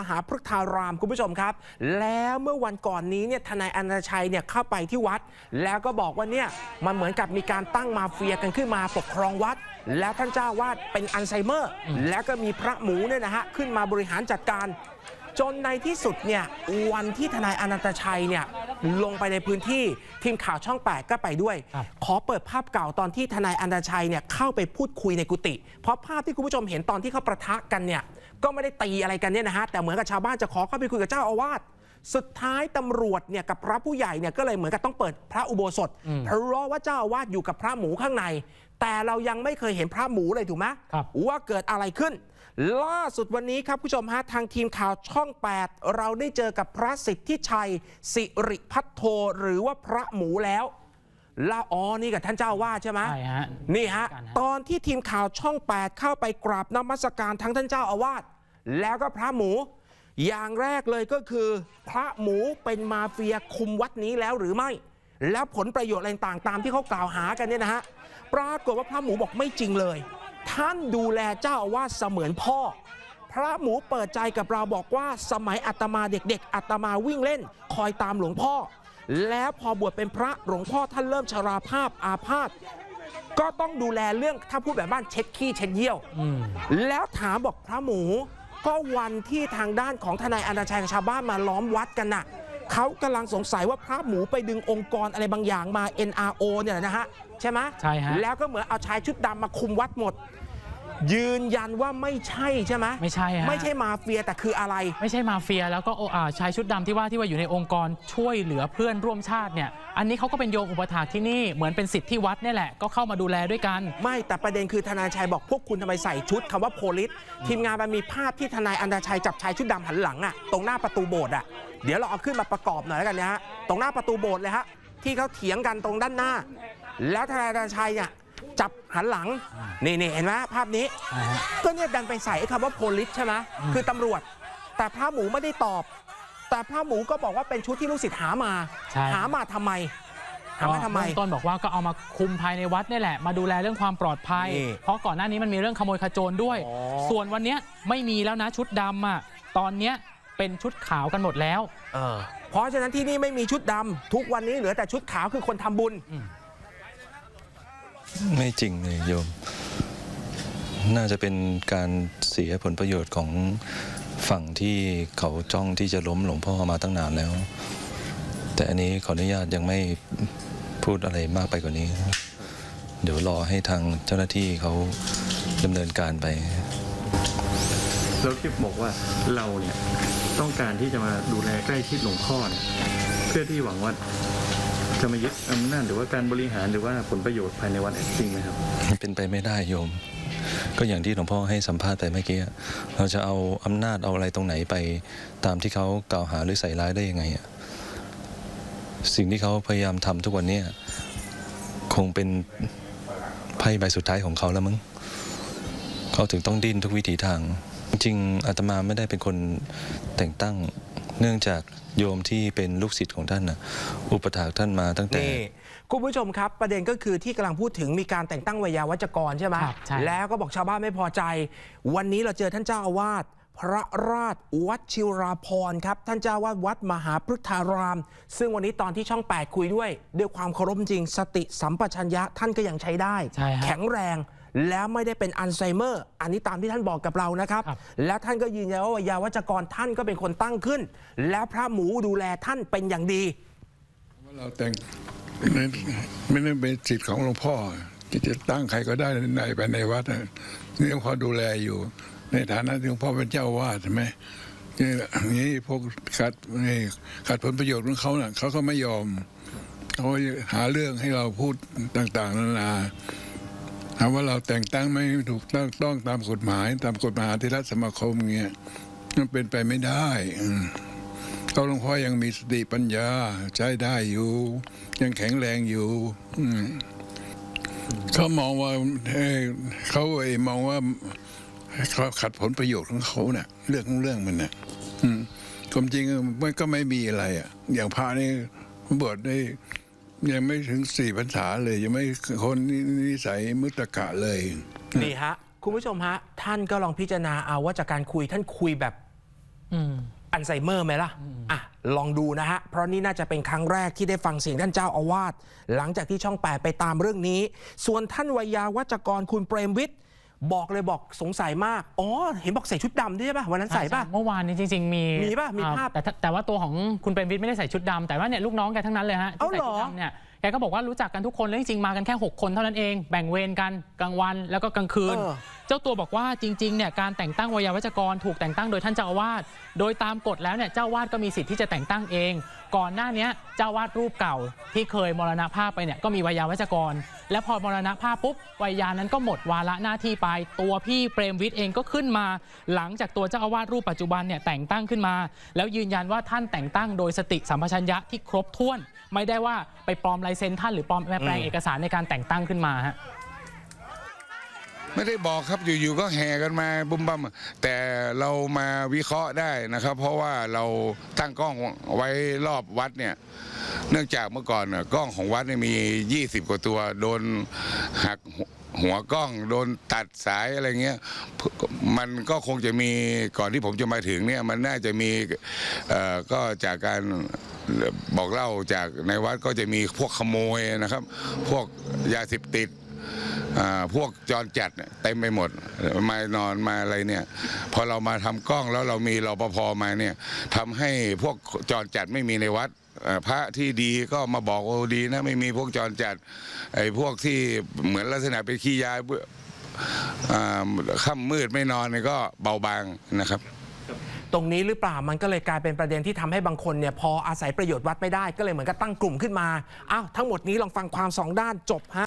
มหาพฤกษารามคุณผู้ชมครับ แล้วเมื่อวันก่อนนี้เนี่ยทนายอนันชัยเนี่ยเข้าไปที่วัด แล้วก็บอกว่าเนี่ยมันเหมือนกับมีการตั้งมาเฟียกันขึ้นมาปกครองวัด แล้วท่านเจ้าวาดเป็นอัลไซเมอร์ แล้วก็มีพระหมูเนี่ยนะฮะขึ้นมาบริหารจัดการ จนในที่สุดเนี่ยวันที่ทนายอนันตชัยเนี่ย ลงไปในพื้นที่ทีมข่าวช่อง 8 ก็ไปด้วย ครับ ขอเปิดภาพเก่าตอนที่ทนายอนันตชัยเนี่ยเข้าไปพูดคุยในกุฏิเพราะภาพที่คุณผู้ชมเห็นตอนที่เขาประทะกันเนี่ยก็ไม่ได้ตีอะไรกันเนี่ยนะฮะแต่เหมือนกับชาวบ้านจะขอเข้าไปคุยกับเจ้าอาวาสสุดท้ายตำรวจเนี่ยกับพระผู้ใหญ่เนี่ยก็เลยเหมือนกับต้องเปิดพระอุโบสถเพราะว่าเจ้าอาวาสอยู่กับพระหมูข้างใน แต่เรายังไม่เคยเห็นพระหมูเลยถูกไหมครับ ว่าเกิดอะไรขึ้น ล่าสุดวันนี้ครับผู้ชมฮะทางทีมข่าวช่อง 8 เราได้เจอกับพระสิทธิชัย สิริพัฒโทหรือว่าพระหมูแล้วล่าอ๋อนี่กับท่านเจ้าว่าใช่ไหมใช่ฮะนี่ฮะกันฮะตอนที่ทีมข่าวช่อง 8 เข้าไปกราบนมัสการทั้งท่านเจ้าอาวาสแล้วก็พระหมู อย่างแรกเลยก็คือ พระหมูเป็นมาเฟียคุมวัดนี้แล้วหรือไม่ แล้วผลประโยชน์อะไรต่างๆตามที่เขากล่าวหากันเนี่ยนะฮะปรากฏว่าพระหมูบอกไม่จริงเลย ท่านดูแลเจ้าอาวาสเสมือนพ่อ พระหมูเปิดใจกับเราบอกว่าสมัยอาตมาเด็กๆอาตมาวิ่งเล่น คอยตามหลวงพ่อ แล้วพอบวชเป็นพระหลวงพ่อท่านเริ่มชราภาพอาพาธก็ต้องดูแลเรื่องถ้าพูดแบบบ้านเช็ดขี้เช็ดเยี่ยว แล้วถามบอกพระหมู ก็วันที่ทางด้านของทนายอนาชัยกับชาวบ้านมาล้อมวัดกันน่ะเขากำลังสงสัยว่าพระหมูไปดึงองค์กรอะไรบางอย่างมา NRO เนี่ยนะฮะ ใช่ไหมใช่ฮะ แล้วก็เหมือนเอาชายชุดดำมาคุมวัดหมด ยืนยันว่าไม่ใช่ใช่ไหมไม่ใช่ฮะ ไม่ใช่มาเฟียแต่คืออะไร ไม่ใช่มาเฟียแล้วก็โออาชายชุดดำที่ว่าที่ว่าอยู่ในองค์กรช่วยเหลือเพื่อนร่วมชาติเนี่ย อันนี้เขาก็เป็นโยมอุปถากที่นี่เหมือนเป็นสิทธิ์ที่วัดเนี่ยแหละ ก็เข้ามาดูแลด้วยกัน ไม่แต่ประเด็นคือทนายชัยบอกพวกคุณทำไมใส่ชุดคำว่าโพลิสทีมงานมันมีภาพที่ทนายอันดาชัยจับชายชุดดำหันหลังอะตรงหน้าประตูโบสถ์อะเดี๋ยวเราเอาขึ้นมาประกอบหน่อยแล้วกันนะฮะตรงหน้าประตูโบสถ์เลยฮะที่เขาเถียงกันตรงด้านหน้า แล้วทนายอันดาชัยเนี่ยจับหันหลังอ่านี่นี่เห็นไหมภาพนี้นะฮะก็เนี่ยดันไปใส่ไอ้คำว่าโพลิสใช่ไหมคือตำรวจ แต่พระหมูไม่ได้ตอบ แต่พระหมูก็บอกว่าเป็นชุดที่ลูกศิษย์หามา ใช่ หามาทำไมหามาทำไมเบื้องต้นบอกว่าก็เอามาคุมภายในวัดนี่แหละ มาดูแลเรื่องความปลอดภัย นี่เพราะก่อนหน้านี้มันมีเรื่องขโมยขโจรด้วย อ๋อ ส่วนวันเนี้ยไม่มีแล้วนะชุดดำอะตอนเนี้ยเป็นชุดขาวกันหมดแล้ว เออเพราะฉะนั้นที่นี่ไม่มีชุดดำทุกวันนี้เหลือแต่ชุดขาวคือคนทำบุญ ไม่จริงเลยโยม น่าจะเป็นการเสียผลประโยชน์ของฝั่งที่เขาจ้องที่จะล้มหลวงพ่อมาตั้งนานแล้ว แต่อันนี้ขออนุญาตยังไม่พูดอะไรมากไปกว่านี้ เดี๋ยวรอให้ทางเจ้าหน้าที่เขาดำเนินการไปแล้วที่บอกว่าเราเนี่ยต้องการที่จะมาดูแลใกล้ชิดหลวงพ่อเนี่ยเพื่อที่หวังว่า จะมายึดอำนาจหรือว่าการบริหารหรือว่าผลประโยชน์ภายในวัดเนี่ยจริงไหมครับเป็นไปไม่ได้โยม ก็อย่างที่หลวงพ่อให้สัมภาษณ์ไปเมื่อกี้เราจะเอาอำนาจเอาอะไรตรงไหนไป ตามที่เขากล่าวหาหรือใส่ร้ายได้ยังไงสิ่งที่เขาพยายามทำทุกวันเนี้คงเป็นไพ่ใบสุดท้ายของเขาแล้วมั้งเขาถึงต้องดิ้นทุกวิถีทาง จริงอาตมาไม่ได้เป็นคนแต่งตั้ง เนื่องจากโยมที่เป็นลูกศิษย์ของท่านนะอุปถากท่านมาตั้งแต่ นี่คุณผู้ชมครับประเด็นก็คือที่กำลังพูดถึงมีการแต่งตั้งวิยาวัจกรใช่ไหมครับใช่ แล้วก็บอกชาวบ้านไม่พอใจ วันนี้เราเจอท่านเจ้าอาวาสพระราชวัดชิราพรณ์ครับ ท่านเจ้าอาวาสวัดมหาพฤทธาราม ซึ่งวันนี้ตอนที่ช่อง 8 คุยด้วย ด้วยความเคารพจริง สติสัมปชัญญะท่านก็ยังใช้ได้ ใช่ฮะ แข็งแรง แล้วไม่ได้เป็นอัลไซเมอร์ อันนี้ตามที่ท่านบอกกับเรานะครับครับและท่านก็ยืนยันว่าวิยาวัจกรท่านก็เป็นคนตั้งขึ้น แล้วพระหมูดูแลท่านเป็นอย่างดีว่าเราแต่งไม่ไม่ได้เป็นสิทธิ์ของหลวงพ่อที่จะตั้งใครก็ได้ในไปในวัดน่ะนี่หลวงพ่อดูแลอยู่ ในฐานะที่หลวงพ่อเป็นเจ้าอาวาดใช่ไหมนี่นี่พวกขัดนี่ขัดผลประโยชน์ของเขาน่ะเขาก็ไม่ยอมเขาหาเรื่องให้เราพูดต่าง ๆ นานา หาว่าเราแต่งตั้งไม่ถูกต้องต้องตามกฎหมาย ตามกฎมหาเทรสมาคมเงี้ยมันเป็นไปไม่ได้เขาหลวงพ่อยังมีสติปัญญาใช้ได้อยู่ ยังแข็งแรงอยู่อืเขามองว่าเขาไอมองว่าเขาขัดผลประโยชน์ของเขาเนะ่ะ เรื่องของเรื่องมันเนะ่ะความจริงมันก็ไม่มีอะไร อะ อย่างพระนี่บวชได้ ยังไม่ถึงสี่พรรษาเลย ยังไม่คนนิสัยมุตตะเลย นี่ฮะ คุณผู้ชมฮะ ท่านก็ลองพิจารณาเอาว่าจากการคุยท่านคุยแบบอืมอัลไซเมอร์ไหมล่ะอะ ลองดูนะฮะ เพราะนี่น่าจะเป็นครั้งแรกที่ได้ฟังเสียงท่านเจ้าอาวาสหลังจากที่ช่องแปดไปตามเรื่องนี้ ส่วนท่านวัยยาวัจกรคุณเปรมวิทย์ บอกเลยบอกสงสัยมาก อ๋อ เห็นบอกใส่ชุดดำด้วยใช่ป่ะ วันนั้นใส่ป่ะ เมื่อวานนี้จริงๆมีมีป่ะมีอ่ภาพ แต่ถ้าแต่ว่าตัวของคุณเปรมวิทย์ไม่ได้ใส่ชุดดำแต่ว่าเนี่ยลูกน้องแกทั้งนั้นเลยฮะที่เอ้าใส่เหรอชุดดำเนี่ย แกก็บอกว่ารู้จักกันทุกคนแล้วจริงๆมากันแค่ 6 คนเท่านั้นเอง แบ่งเวรกันกลางวันแล้วก็กลางคืน เออ เจ้าตัวบอกว่าจริงๆเนี่ยการแต่งตั้งวิยาวัจกรถูกแต่งตั้งโดยท่านเจ้าอาวาสโดยตามกฎแล้วเนี่ยเจ้าอาวาสก็มีสิทธิ์ที่จะแต่งตั้งเอง ก่อนหน้าเนี้ยเจ้าอาวาสรูปเก่าที่เคยมรณภาพไปเนี่ยก็มีวิยาวัจกร และพอมรณภาพปุ๊บวิยานั้นก็หมดวาระหน้าที่ไป ตัวพี่เปรมวิทย์เองก็ขึ้นมา หลังจากตัวเจ้าอาวาสรูปปัจจุบันเนี่ยแต่งตั้งขึ้นมา แล้วยืนยันว่าท่านแต่งตั้งโดยสติสัมปชัญญะที่ครบถ้วน ไม่ได้ว่าไปปลอมลายเซ็นท่านหรือปลอมแปลงเอกสารในการแต่งตั้งขึ้นมาฮะไม่ได้บอกครับอยู่ๆก็แห่กันมาบุ้มบัมแต่เรามาวิเคราะห์ได้นะครับ เพราะว่าเราตั้งกล้องไว้รอบวัดเนี่ย เนื่องจากเมื่อก่อนน่ะกล้องของวัดเนี่ยมี 20 กว่าตัว โดนหักหัวกล้องโดนตัดสายอะไรเงี้ยมันก็คงจะมีก่อนที่ผมจะมาถึงเนี่ยมันน่าจะมีเอ่อก็จากการ บอกเล่าจากในวัดก็จะมีพวกขโมยนะครับ พวกยาเสพติดอ่าพวกจรจัดเต็มไปหมดมานอนมาอะไรเนี่ยพอเรามาทำกล้องแล้วเรามีรปภมาเนี่ยทำให้พวกจรจัดไม่มีในวัดพระที่ดีก็มาบอกว่าดีนะไม่มีพวกจรจัดไอ้พวกที่เหมือนลักษณะเป็นขี้ยาอ่าค่ำมืดไม่นอนก็เบาบางนะครับ ตรงนี้หรือเปล่ามันก็เลยกลายเป็นประเด็นที่ทำให้บางคนเนี่ยพออาศัยประโยชน์วัดไม่ได้ก็เลยเหมือนกับตั้งกลุ่มขึ้นมาอ้าวทั้งหมดนี้ลองฟังความสองด้านจบฮะ